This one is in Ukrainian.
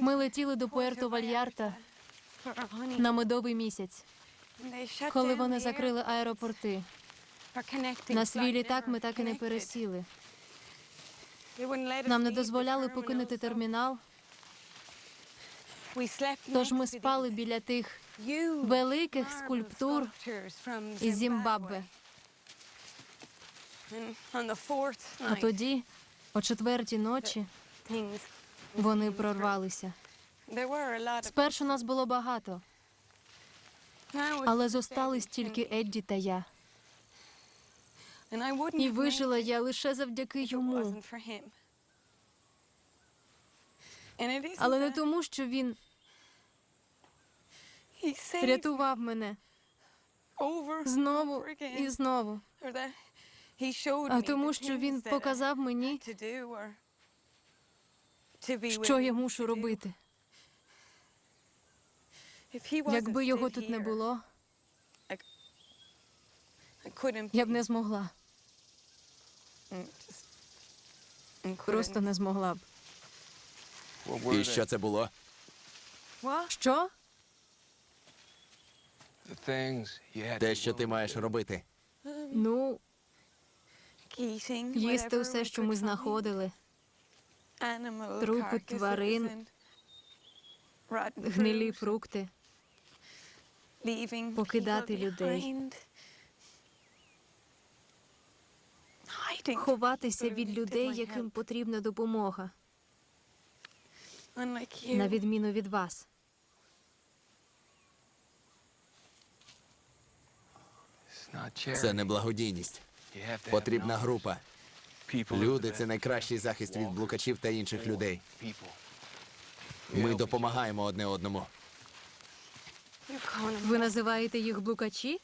Ми летіли до Пуерто Вальярта на медовий місяць. Коли вони закрили аеропорти, на свій літак ми так і не пересіли. Нам не дозволяли покинути термінал, тож ми спали біля тих великих скульптур із Зімбабве. А тоді, о четвертій ночі, вони прорвалися. Спершу нас було багато, але зостались тільки Едді та я. І вижила я лише завдяки йому. Але не тому, що він рятував мене знову і знову, а тому, що він показав мені, що я мушу робити. Якби його тут не було, я б не змогла. Просто не змогла б. І що це було? Що? Те, що ти маєш робити. Ну, їсти все, що ми знаходили. Трупи тварин, Гнилі фрукти. покидати людей, Ховатися від людей, яким потрібна допомога, на відміну від вас. Це не благодійність. Потрібна група. Люди це найкращий захист від блукачів та інших людей. Ми допомагаємо одне одному. Ви називаєте їх блукачі?